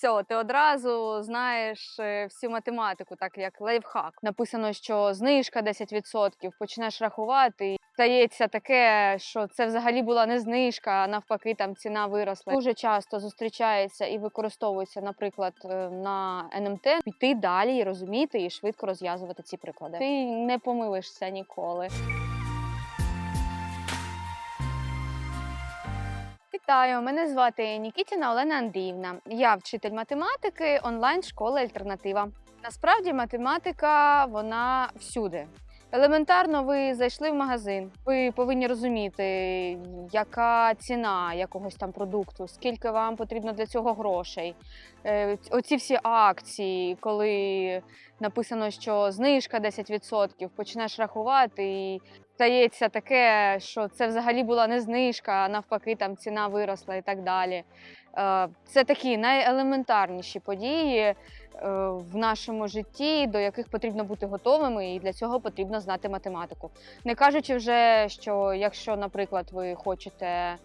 все, ти одразу знаєш е, всю математику, так як лайфхак. Написано, що знижка 10%, почнеш рахувати. Стається таке, що це взагалі була не знижка, а навпаки, там ціна виросла. Дуже часто зустрічається і використовується, наприклад, е, на НМТ піти далі розуміти і швидко розв'язувати ці приклади. Ти не помилишся ніколи. Вітаю, мене звати Нікітіна Олена Андріївна. Я вчитель математики онлайн-школи Альтернатива. Насправді математика вона всюди. Елементарно, ви зайшли в магазин. Ви повинні розуміти, яка ціна якогось там продукту, скільки вам потрібно для цього грошей. Е, Оці всі акції, коли написано, що знижка 10%, почнеш рахувати і стається таке, що це взагалі була не знижка, а навпаки, там ціна виросла і так далі. Е, Це такі найелементарніші події е, в нашому житті, до яких потрібно бути готовими, і для цього потрібно знати математику. Не кажучи вже, що якщо, наприклад, ви хочете е,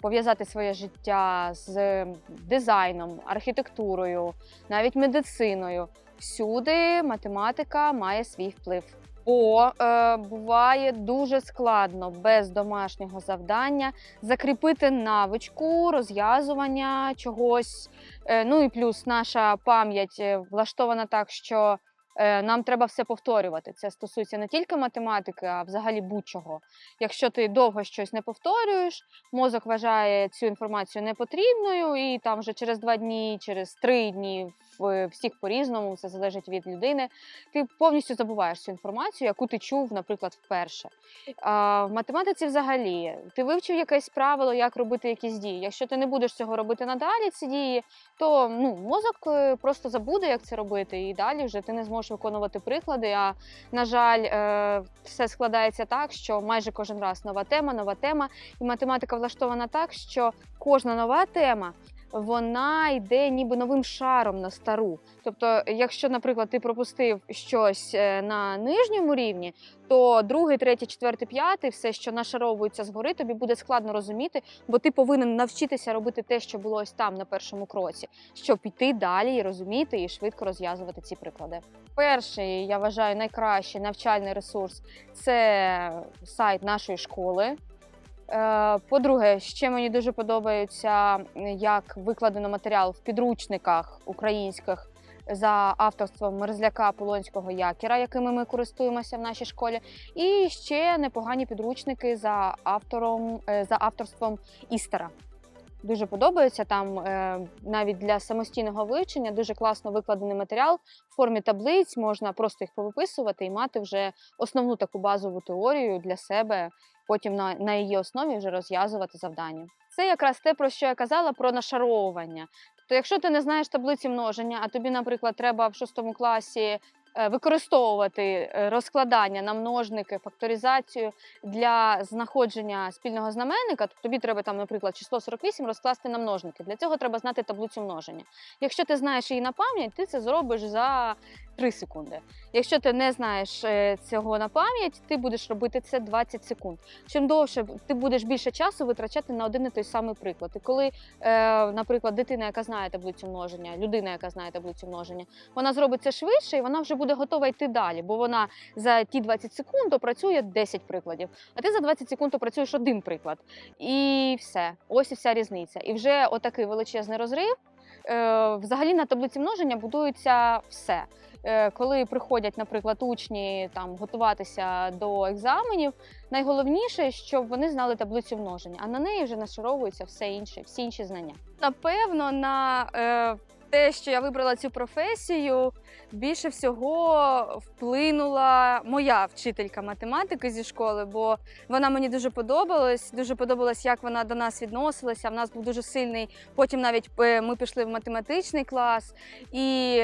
пов'язати своє життя з дизайном, архітектурою, навіть медициною, всюди математика має свій вплив. Бо е, буває дуже складно без домашнього завдання закріпити навичку розв'язування чогось. Е, ну і плюс наша пам'ять е, влаштована так, що нам треба все повторювати. Це стосується не тільки математики, а взагалі будь-чого. Якщо ти довго щось не повторюєш, мозок вважає цю інформацію непотрібною, і там вже через два дні, через три дні всіх по-різному, все залежить від людини. Ти повністю забуваєш цю інформацію, яку ти чув, наприклад, вперше. А, в математиці взагалі ти вивчив якесь правило, як робити якісь дії. Якщо ти не будеш цього робити надалі, ці дії, то ну, мозок е, просто забуде, як це робити, і далі вже ти не зможеш виконувати приклади. А на жаль, е, все складається так, що майже кожен раз нова тема, нова тема, і математика влаштована так, що кожна нова тема. Вона йде ніби новим шаром на стару. Тобто, якщо, наприклад, ти пропустив щось е, на нижньому рівні, то другий, третій, четвертий, п'ятий, все, що нашаровується згори, тобі буде складно розуміти, бо ти повинен навчитися робити те, що було ось там на першому кроці, щоб піти далі і розуміти і швидко розв'язувати ці приклади. Перший, я вважаю, найкращий навчальний ресурс це сайт нашої школи. Е, По-друге, ще мені дуже подобається, як викладено матеріал в підручниках українських за авторством Мерзляка Полонського Якіра, якими ми користуємося в нашій школі. І ще непогані підручники за автором е, за авторством Істера. Дуже подобається там е, навіть для самостійного вивчення дуже класно викладений матеріал в формі таблиць. Можна просто їх повиписувати і мати вже основну таку базову теорію для себе. Потім на, на її основі вже розв'язувати завдання. Це якраз те, про що я казала про нашаровування. Тобто, якщо ти не знаєш таблиці множення, а тобі, наприклад, треба в шостому класі використовувати е, розкладання на множники, факторизацію для знаходження спільного знаменника, то тобі треба там, наприклад, число 48 розкласти на множники. Для цього треба знати таблицю множення. Якщо ти знаєш її на пам'ять, ти це зробиш за 3 секунди. Якщо ти не знаєш е, цього на пам'ять, ти будеш робити це 20 секунд. Чим довше ти будеш більше часу витрачати на один і той самий приклад. І коли, е, наприклад, дитина, яка знає таблицю множення, людина, яка знає таблицю множення, вона зробить це швидше, і вона вже буде готова йти далі, бо вона за ті 20 секунд опрацює 10 прикладів, а ти за 20 секунд опрацюєш один приклад. І все, ось і вся різниця. І вже отакий величезний розрив. Е, Взагалі на таблиці множення будується все. Е, Коли приходять, наприклад, учні там готуватися до екзаменів, найголовніше, щоб вони знали таблицю множення, а на неї вже нашаровується все інше, всі інші знання. Напевно, на е, те, що я вибрала цю професію, більше всього вплинула моя вчителька математики зі школи, бо вона мені дуже подобалась. Дуже подобалось, як вона до нас відносилася. В нас був дуже сильний. Потім навіть е, ми пішли в математичний клас. І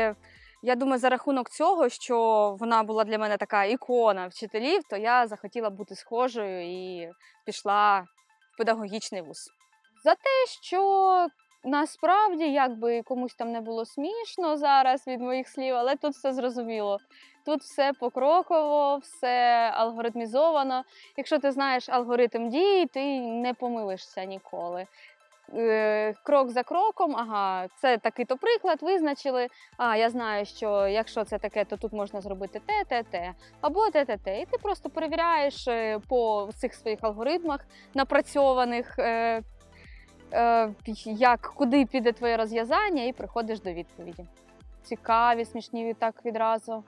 я думаю, за рахунок цього, що вона була для мене така ікона вчителів, то я захотіла бути схожою і пішла в педагогічний вуз. За те, що насправді, якби комусь там не було смішно зараз від моїх слів, але тут все зрозуміло. Тут все покроково, все алгоритмізовано. Якщо ти знаєш алгоритм дій, ти не помилишся ніколи. е, крок за кроком. Ага, це такий то приклад, визначили. А я знаю, що якщо це таке, то тут можна зробити те, те, те, або те, те, те. І ти просто перевіряєш е, по цих своїх алгоритмах напрацьованих. Е, як куди піде твоє розв'язання, і приходиш до відповіді. Цікаві, смішні так відразу.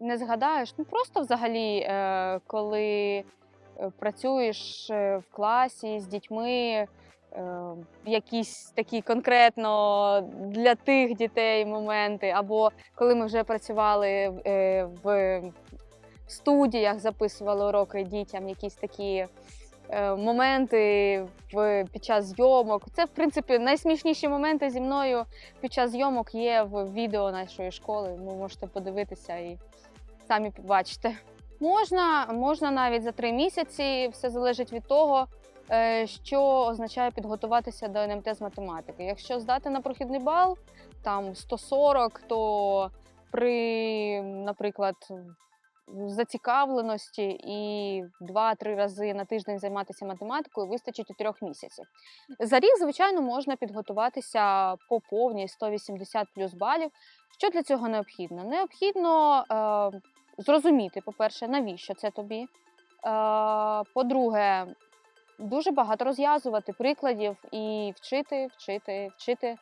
Не згадаєш. Ну просто взагалі, е, коли е, працюєш в класі з дітьми, якісь такі конкретно для тих дітей моменти, або коли ми вже працювали в студіях, записували уроки дітям, якісь такі моменти в, під час зйомок. Це, в принципі, найсмішніші моменти зі мною під час зйомок є в відео нашої школи. Ви можете подивитися і самі побачите. Можна, можна навіть за три місяці, все залежить від того, е, що означає підготуватися до НМТ з математики. Якщо здати на прохідний бал, там 140, то при, наприклад, зацікавленості і 2-3 рази на тиждень займатися математикою вистачить у трьох місяців. За рік, звичайно, можна підготуватися по повній 180 плюс балів. Що для цього необхідно? Необхідно е, зрозуміти, по-перше, навіщо це тобі. Е, по-друге, дуже багато розв'язувати прикладів і вчити, вчити, вчити.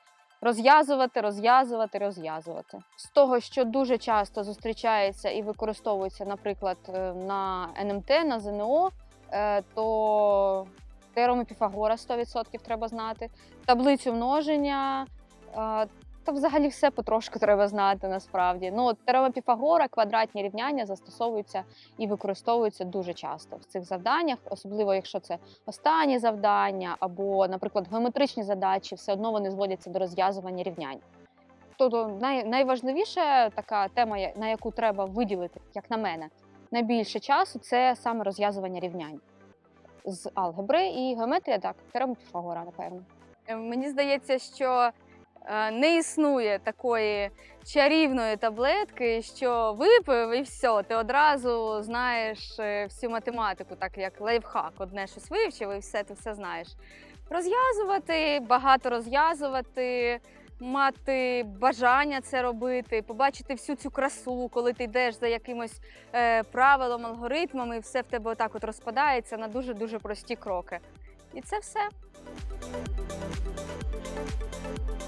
Розв'язувати, розв'язувати, розв'язувати. З того, що дуже часто зустрічається і використовується, наприклад, е, на НМТ, на ЗНО, е, то теорему Піфагора 100% треба знати, таблицю множення. Та взагалі все потрошку треба знати насправді. Ну, от Піфагора, квадратні рівняння застосовуються і використовуються дуже часто в цих завданнях, особливо якщо це останні завдання або, наприклад, геометричні задачі, все одно вони зводяться до розв'язування рівнянь. Тобто най, найважливіша така тема, на яку треба виділити, як на мене, найбільше часу це саме розв'язування рівнянь з алгебри і геометрія, так, теорема Піфагора, напевно. Е, Мені здається, що не існує такої чарівної таблетки, що випив і все, ти одразу знаєш е, всю математику, так як лайфхак, одне щось вивчив і все, ти все знаєш. Розв'язувати, багато розв'язувати, мати бажання це робити, побачити всю цю красу, коли ти йдеш за якимось е, правилом, алгоритмом, і все в тебе отак от розпадається на дуже-дуже прості кроки. І це все. Thank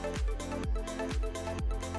you.